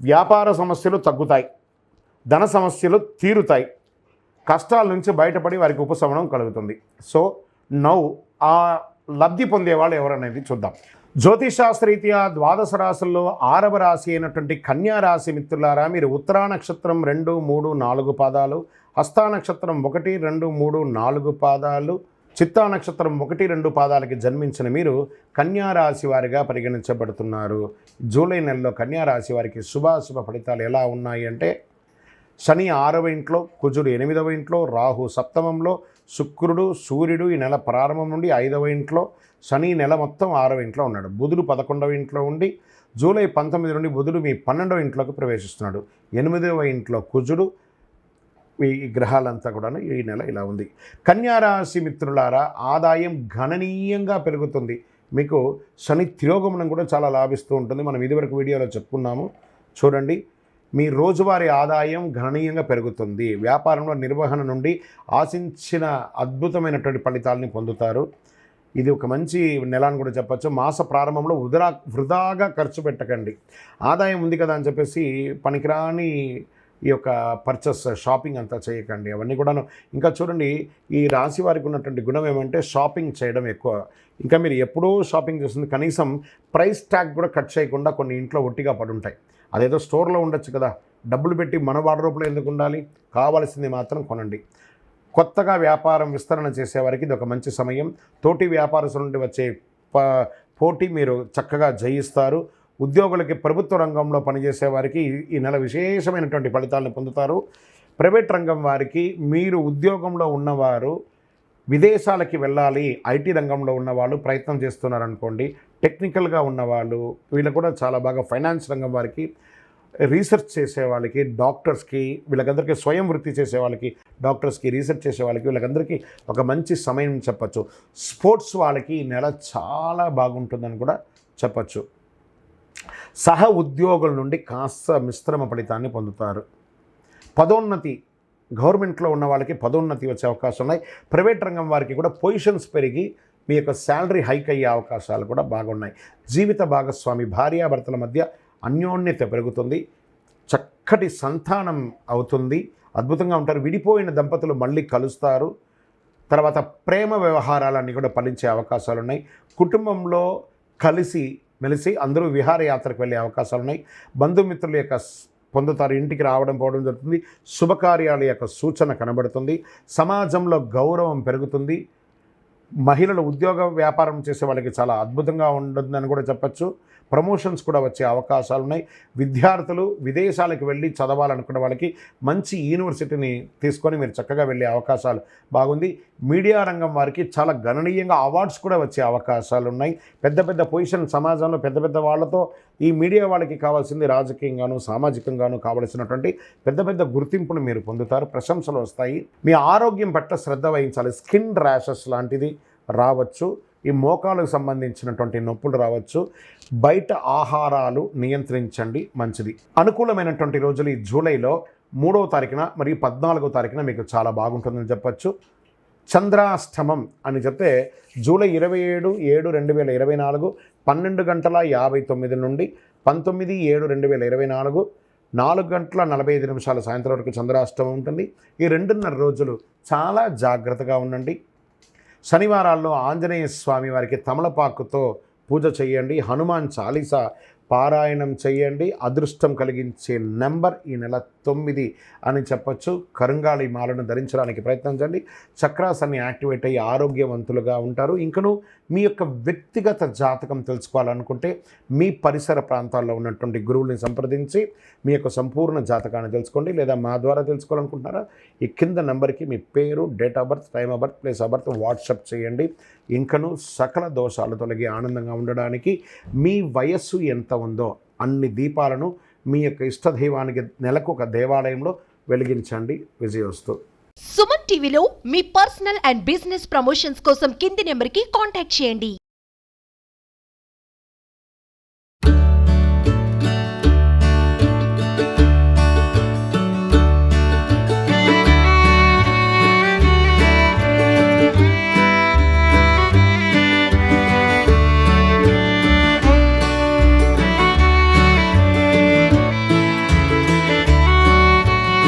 వ్యాపార సమస్యలు తగ్గుతాయి ధన సమస్యలు తీరుతాయి కష్టాల నుంచి బయటపడి వారికి ఉపశమనం కలుగుతుంది. సో నౌ ఆ లబ్ధి పొందేవాళ్ళు ఎవరనేది చూద్దాం. జ్యోతిషాస్త్రరీత్యా ద్వాదశ రాశుల్లో ఆరవ రాశి అయినటువంటి కన్యా రాశి మిత్రులారా మీరు ఉత్తరా నక్షత్రం రెండు మూడు నాలుగు పాదాలు హస్తా నక్షత్రం ఒకటి రెండు మూడు నాలుగు పాదాలు చిత్తా నక్షత్రం ఒకటి రెండు పాదాలకి జన్మించిన మీరు కన్యారాశి వారిగా పరిగణించబడుతున్నారు. జూలై నెలలో కన్యా రాశి వారికి శుభాశుభ ఫలితాలు ఎలా ఉన్నాయి అంటే శని ఆరవ ఇంట్లో కుజుడు ఎనిమిదవ ఇంట్లో రాహు సప్తమంలో శుక్రుడు సూర్యుడు ఈ నెల ప్రారంభం నుండి ఐదవ ఇంట్లో శని నెల మొత్తం ఆరవ ఇంట్లో ఉన్నాడు. బుధుడు పదకొండవ ఇంట్లో ఉండి జూలై పంతొమ్మిది నుండి బుధుడు మీ పన్నెండవ ఇంట్లోకి ప్రవేశిస్తున్నాడు. ఎనిమిదవ ఇంట్లో కుజుడు ఈ గ్రహాలంతా కూడా ఈ నెల ఇలా ఉంది. కన్యారాశి మిత్రులారా ఆదాయం గణనీయంగా పెరుగుతుంది. మీకు శని తిరోగమనం కూడా చాలా లాభిస్తూ ఉంటుంది. మనం ఇదివరకు వీడియోలో చెప్పుకున్నాము. చూడండి మీ రోజువారీ ఆదాయం గణనీయంగా పెరుగుతుంది. వ్యాపారంలో నిర్వహణ నుండి ఆశించిన అద్భుతమైనటువంటి ఫలితాలని పొందుతారు. ఇది ఒక మంచి నెల అని కూడా చెప్పచ్చు. మాస ప్రారంభంలో వృధా వృధాగా ఖర్చు పెట్టకండి. ఆదాయం ఉంది కదా అని చెప్పేసి పనికిరాని ఈ యొక్క పర్చేస్ షాపింగ్ అంతా చేయకండి. అవన్నీ కూడాను ఇంకా చూడండి ఈ రాశి వారికి ఉన్నటువంటి గుణం ఏమంటే షాపింగ్ చేయడం ఎక్కువ. ఇంకా మీరు ఎప్పుడూ షాపింగ్ చేస్తుంది కనీసం ప్రైస్ ట్యాగ్ కూడా కట్ చేయకుండా కొన్ని ఇంట్లో ఒట్టిగా పడుంటాయి. అదేదో స్టోర్లో ఉండొచ్చు కదా. డబ్బులు పెట్టి మన వాడరూపులో ఎందుకు ఉండాలి? కావాల్సింది మాత్రం కొనండి. కొత్తగా వ్యాపారం విస్తరణ చేసేవారికి ఇది ఒక మంచి సమయం. తోటి వ్యాపారస్తుల నుండి వచ్చే ప పోటీ మీరు చక్కగా జయిస్తారు. ఉద్యోగులకి ప్రభుత్వ రంగంలో పనిచేసే వారికి ఈ- నెల విశేషమైనటువంటి ఫలితాలను పొందుతారు. ప్రైవేట్ రంగం వారికి మీరు ఉద్యోగంలో ఉన్నవారు విదేశాలకి వెళ్ళాలి ఐటీ రంగంలో ఉన్నవాళ్ళు ప్రయత్నం చేస్తున్నారనుకోండి టెక్నికల్గా ఉన్నవాళ్ళు వీళ్ళు కూడా చాలా బాగా ఫైనాన్స్ రంగం వారికి రీసెర్చ్ చేసే వాళ్ళకి డాక్టర్స్కి వీళ్ళకందరికీ స్వయం వృత్తి చేసే వాళ్ళకి డాక్టర్స్కి రీసెర్చ్ చేసే వాళ్ళకి వీళ్ళకందరికీ ఒక మంచి సమయం చెప్పచ్చు. స్పోర్ట్స్ వాళ్ళకి ఈ నెల చాలా బాగుంటుందని కూడా చెప్పచ్చు. సహ ఉద్యోగుల నుండి కాస్త మిశ్రమ ఫలితాన్ని పొందుతారు. పదోన్నతి గవర్నమెంట్లో ఉన్న వాళ్ళకి పదోన్నతి వచ్చే అవకాశం ఉన్నాయి. ప్రైవేట్ రంగం వారికి కూడా పొజిషన్స్ పెరిగి మీ యొక్క శాలరీ హైక్ అయ్యే అవకాశాలు కూడా బాగున్నాయి జీవిత భాగస్వామి భార్యాభర్తల మధ్య అన్యోన్యత పెరుగుతుంది. చక్కటి సంతానం అవుతుంది. అద్భుతంగా ఉంటారు. విడిపోయిన దంపతులు మళ్ళీ కలుస్తారు. తర్వాత ప్రేమ వ్యవహారాలన్నీ కూడా ఫలించే అవకాశాలు ఉన్నాయి. కుటుంబంలో కలిసి మెలిసి అందరూ విహారయాత్రకు వెళ్ళే అవకాశాలు ఉన్నాయి. బంధుమిత్రుల యొక్క పొందుతారు ఇంటికి రావడం పోవడం జరుగుతుంది. శుభకార్యాల యొక్క సూచన కనబడుతుంది. సమాజంలో గౌరవం పెరుగుతుంది. మహిళలు ఉద్యోగ వ్యాపారం చేసే వాళ్ళకి చాలా అద్భుతంగా ఉంటుందని కూడా చెప్పచ్చు. ప్రమోషన్స్ కూడా వచ్చే అవకాశాలు ఉన్నాయి. విద్యార్థులు విదేశాలకు వెళ్ళి చదవాలనుకున్న వాళ్ళకి మంచి యూనివర్సిటీని తీసుకొని మీరు చక్కగా వెళ్ళే అవకాశాలు బాగుంది. మీడియా రంగం వారికి చాలా గణనీయంగా అవార్డ్స్ కూడా వచ్చే అవకాశాలు ఉన్నాయి. పెద్ద పెద్ద పొజిషన్ సమాజంలో పెద్ద పెద్ద వాళ్ళతో ఈ మీడియా వాళ్ళకి కావాల్సింది రాజకీయంగాను సామాజికంగాను కావలసినటువంటి పెద్ద పెద్ద గుర్తింపును మీరు పొందుతారు. ప్రశంసలు వస్తాయి. మీ ఆరోగ్యం పట్ల శ్రద్ధ వహించాలి. స్కిన్ ర్యాషెస్ లాంటిది రావచ్చు. ఈ మోకాలకు సంబంధించినటువంటి నొప్పులు రావచ్చు. బయట ఆహారాలు నియంత్రించండి మంచిది. అనుకూలమైనటువంటి రోజులు ఈ జూలైలో మూడవ తారీఖున మరియు పద్నాలుగో తారీఖున మీకు చాలా బాగుంటుందని చెప్పచ్చు. చంద్రాష్టమం అని చెప్తే జూలై ఇరవై ఏడు ఏడు రెండు వేల ఇరవై నాలుగు పన్నెండు గంటల యాభై తొమ్మిది నుండి పంతొమ్మిది ఏడు రెండు వేల ఇరవై నాలుగు నాలుగు గంటల నలభై ఐదు నిమిషాల సాయంత్రం వరకు చంద్రాష్టమం ఉంటుంది. ఈ రెండున్నర రోజులు చాలా జాగ్రత్తగా ఉండండి. శనివారాల్లో ఆంజనేయ స్వామి వారికి తమలపాకుతో పూజ చేయండి. హనుమాన్ చాలీసా పారాయణం చేయండి. అదృష్టం కలిగించే నెంబర్ ఈ నెల తొమ్మిది అని చెప్పచ్చు. కరుంగాళి మాలను ధరించడానికి ప్రయత్నించండి చక్రాస్ అన్ని యాక్టివేట్ అయ్యి ఆరోగ్యవంతులుగా ఉంటారు. ఇంకను మీ యొక్క వ్యక్తిగత జాతకం తెలుసుకోవాలనుకుంటే మీ పరిసర ప్రాంతాల్లో ఉన్నటువంటి గురువుల్ని సంప్రదించి మీ యొక్క సంపూర్ణ జాతకాన్ని తెలుసుకోండి. లేదా మా ద్వారా తెలుసుకోవాలనుకుంటున్నారా? ఈ కింద నెంబర్కి మీ పేరు date of birth time of birth place of birth WhatsApp చేయండి. ఇంకను సకల దోషాలు తొలగి ఆనందంగా ఉండడానికి మీ వయస్సు ఎంత ఉందో అన్ని దీపాలను మీ యొక్క ఇష్టదైవానికి నెలకు ఒక దేవాలయంలో వెలిగించండి. విజయోస్తు సుమన్ టీవీలో మీ పర్సనల్ అండ్ బిజినెస్ ప్రమోషన్స్ కోసం కింది నెంబర్కి కాంటాక్ట్ చేయండి.